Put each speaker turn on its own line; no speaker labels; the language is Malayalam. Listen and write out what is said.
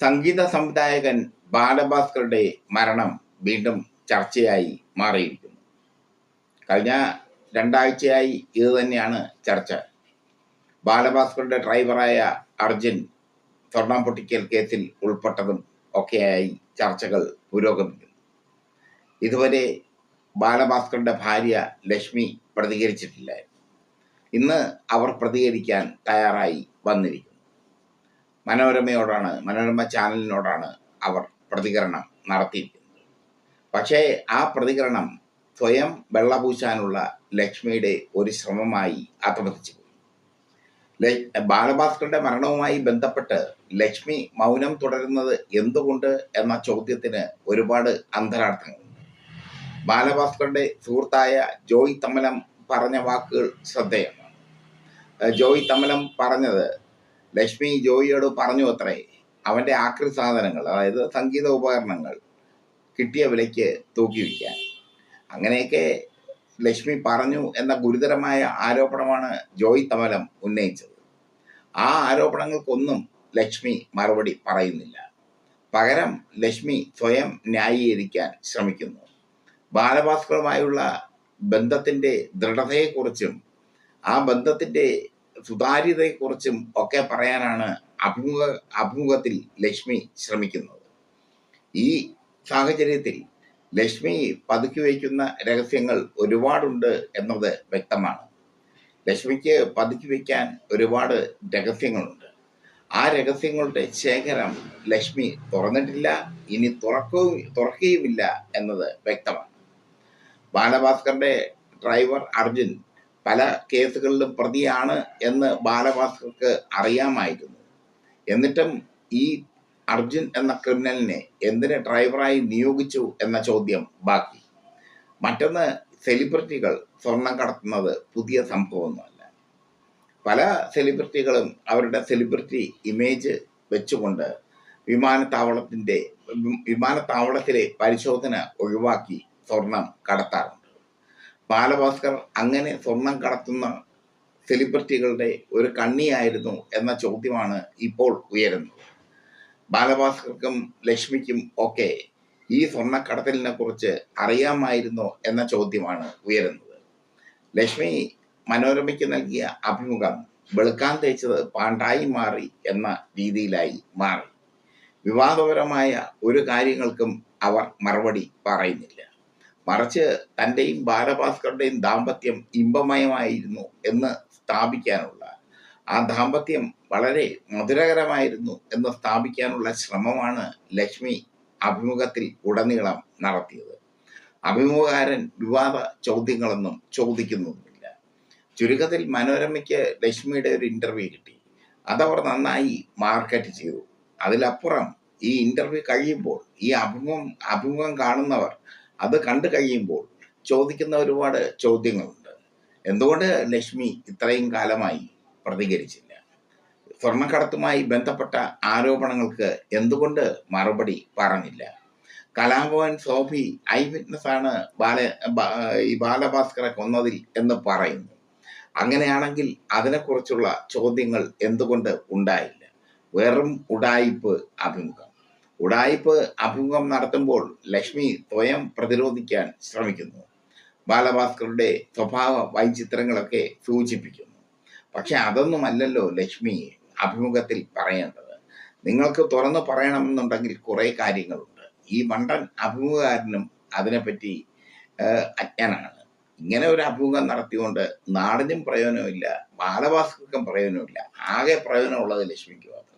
സംഗീത സംവിധായകൻ ബാലഭാസ്കറുടെ മരണം വീണ്ടും ചർച്ചയായി മാറിയിരിക്കുന്നു. കഴിഞ്ഞ രണ്ടാഴ്ചയായി ഇത് തന്നെയാണ് ചർച്ച. ബാലഭാസ്കറുടെ ഡ്രൈവറായ അർജുൻ സ്വർണം പൊട്ടിക്കൽ കേസിൽ ഉൾപ്പെട്ടതും ഒക്കെയായി ചർച്ചകൾ പുരോഗമിക്കുന്നു. ഇതുവരെ ബാലഭാസ്കറുടെ ഭാര്യ ലക്ഷ്മി പ്രതികരിച്ചിട്ടില്ല ഇന്ന് അവർ പ്രതികരിക്കാൻ തയ്യാറായി വന്നിരിക്കുന്നു. മനോരമയോടാണ് മനോരമ ചാനലിനോടാണ് അവർ പ്രതികരണം നടത്തിയിരിക്കുന്നത്. പക്ഷേ ആ പ്രതികരണം സ്വയം വെള്ളപൂശാനുള്ള ലക്ഷ്മിയുടെ ഒരു ശ്രമമായി ല- ബാലഭാസ്കറുടെ മരണവുമായി ബന്ധപ്പെട്ട് ലക്ഷ്മി മൗനം തുടരുന്നത് എന്തുകൊണ്ട് എന്ന ചോദ്യത്തിന് ഒരുപാട് അന്തരാർത്ഥങ്ങളുണ്ട്. ബാലഭാസ്കറുടെ സുഹൃത്തായ ജോയ് തമലം പറഞ്ഞ വാക്കുകൾ ശ്രദ്ധേയമാണ്. ജോയ് തമലം പറഞ്ഞത് ലക്ഷ്മി ജോയിയോട് പറഞ്ഞു അത്രേ. അവന്റെ ആക്രി സാധനങ്ങൾ അതായത് സംഗീത ഉപകരണങ്ങൾ കിട്ടിയ വിലയ്ക്ക് തൂക്കി വയ്ക്കാൻ അങ്ങനെയൊക്കെ ലക്ഷ്മി പറഞ്ഞു എന്ന ഗുരുതരമായ ആരോപണമാണ് ജോയ് തമലം ഉന്നയിച്ചത്. ആ ആരോപണങ്ങൾക്കൊന്നും ലക്ഷ്മി മറുപടി പറയുന്നില്ല. പകരം ലക്ഷ്മി സ്വയം ന്യായീകരിക്കാൻ ശ്രമിക്കുന്നു. ബാലഭാസ്കറുമായുള്ള ബന്ധത്തിന്റെ ദൃഢതയെക്കുറിച്ചും ആ ബന്ധത്തിന്റെ സുതാര്യതയെക്കുറിച്ചും ഒക്കെ പറയാനാണ് അഭിമുഖ അഭിമുഖത്തിൽ ലക്ഷ്മി ശ്രമിക്കുന്നത്. ഈ സാഹചര്യത്തിൽ ലക്ഷ്മി പതുക്കി വയ്ക്കുന്ന രഹസ്യങ്ങൾ ഒരുപാടുണ്ട് എന്നത് വ്യക്തമാണ്. ലക്ഷ്മിക്ക് പതുക്കി വയ്ക്കാൻ ഒരുപാട് രഹസ്യങ്ങളുണ്ട്. ആ രഹസ്യങ്ങളുടെ ശേഖരം ലക്ഷ്മി തുറന്നിട്ടില്ല ഇനി തുറക്കുകയും തുറക്കുകയുമില്ല എന്നത് വ്യക്തമാണ്. ബാലഭാസ്കറിന്റെ ഡ്രൈവർ അർജുൻ പല കേസുകളിലും പ്രതിയാണ് എന്ന് ബാലഭാസ്കർക്ക് അറിയാമായിരുന്നു. എന്നിട്ടും ഈ അർജുൻ എന്ന ക്രിമിനലിനെ എന്തിന് ഡ്രൈവറായി നിയോഗിച്ചു എന്ന ചോദ്യം ബാക്കി. മറ്റൊന്ന് സെലിബ്രിറ്റികൾ സ്വർണം കടത്തുന്നത് പുതിയ സംഭവമൊന്നുമല്ല. പല സെലിബ്രിറ്റികളും അവരുടെ സെലിബ്രിറ്റി ഇമേജ് വെച്ചുകൊണ്ട് വിമാനത്താവളത്തിന്റെ വിമാനത്താവളത്തിലെ പരിശോധന ഒഴിവാക്കി സ്വർണം കടത്താറുണ്ട്. ബാലഭാസ്കർ അങ്ങനെ സ്വർണം കടത്തുന്ന സെലിബ്രിറ്റികളുടെ ഒരു കണ്ണിയായിരുന്നു എന്ന ചോദ്യമാണ് ഇപ്പോൾ ഉയരുന്നത്. ബാലഭാസ്കർക്കും ലക്ഷ്മിക്കും ഒക്കെ ഈ സ്വർണക്കടത്തലിനെ കുറിച്ച് അറിയാമായിരുന്നോ എന്ന ചോദ്യമാണ് ഉയരുന്നത്. ലക്ഷ്മി മനോരമയ്ക്ക് നൽകിയ അഭിമുഖം വെളുക്കാൻ തേച്ചത് പാണ്ടായി മാറി എന്ന രീതിയിലായി മാറി. വിവാദപരമായ ഒരു കാര്യങ്ങൾക്കും അവർ മറുപടി പറയുന്നില്ല. മറിച്ച് തന്റെയും ബാലഭാസ്കറുടെയും ദാമ്പത്യം ഇമ്പമയമായിരുന്നു എന്ന് സ്ഥാപിക്കാനുള്ള ആ ദാമ്പത്യം വളരെ മധുരകരമായിരുന്നു എന്ന് സ്ഥാപിക്കാനുള്ള ശ്രമമാണ് ലക്ഷ്മി അഭിമുഖത്തിൽ ഉടനീളം നടത്തിയത്. അഭിമുഖകാരൻ വിവാദ ചോദ്യങ്ങളൊന്നും ചോദിക്കുന്നൊന്നുമില്ല. ചുരുക്കത്തിൽ മനോരമയ്ക്ക് ലക്ഷ്മിയുടെ ഒരു ഇന്റർവ്യൂ കിട്ടി. അതവർ നന്നായി മാർക്കറ്റ് ചെയ്തു. അതിലപ്പുറം ഈ ഇന്റർവ്യൂ കഴിയുമ്പോൾ ഈ അഭിമുഖം അഭിമുഖം കാണുന്നവർ അത് കണ്ടു കഴിയുമ്പോൾ ചോദിക്കുന്ന ഒരുപാട് ചോദ്യങ്ങളുണ്ട്. എന്തുകൊണ്ട് ലക്ഷ്മി ഇത്രയും കാലമായി പ്രതികരിച്ചില്ല? സ്വർണക്കടത്തുമായി ബന്ധപ്പെട്ട ആരോപണങ്ങൾക്ക് എന്തുകൊണ്ട് മറുപടി പറഞ്ഞില്ല? കലാഭവൻ സോഫി ഐ വിറ്റ്നസ് ആണ് ബാല ഈ ബാലഭാസ്കറെ കൊന്നതിൽ എന്ന് പറയുന്നു. അങ്ങനെയാണെങ്കിൽ അതിനെക്കുറിച്ചുള്ള ചോദ്യങ്ങൾ എന്തുകൊണ്ട് ഉണ്ടായില്ല? വെറും ഉടായിപ്പ് അഭിമുഖം. ഉടായിപ്പ് അഭിമുഖം നടത്തുമ്പോൾ ലക്ഷ്മി സ്വയം പ്രതിരോധിക്കാൻ ശ്രമിക്കുന്നു. ബാലഭാസ്കറുടെ സ്വഭാവ വൈചിത്രങ്ങളൊക്കെ സൂചിപ്പിക്കുന്നു. പക്ഷെ അതൊന്നുമല്ലല്ലോ ലക്ഷ്മി അഭിമുഖത്തിൽ പറയേണ്ടത്. നിങ്ങൾക്ക് തുറന്നു പറയണമെന്നുണ്ടെങ്കിൽ കുറെ കാര്യങ്ങളുണ്ട്. ഈ മണ്ടൻ അഭിമുഖകാരനും അതിനെപ്പറ്റി അജ്ഞനാണ്. ഇങ്ങനെ ഒരു അഭിമുഖം നടത്തിക്കൊണ്ട് നാടിനും പ്രയോജനമില്ല ബാലഭാസ്കർക്കും പ്രയോജനമില്ല. ആകെ പ്രയോജനമുള്ളത് ലക്ഷ്മിക്ക് മാത്രം.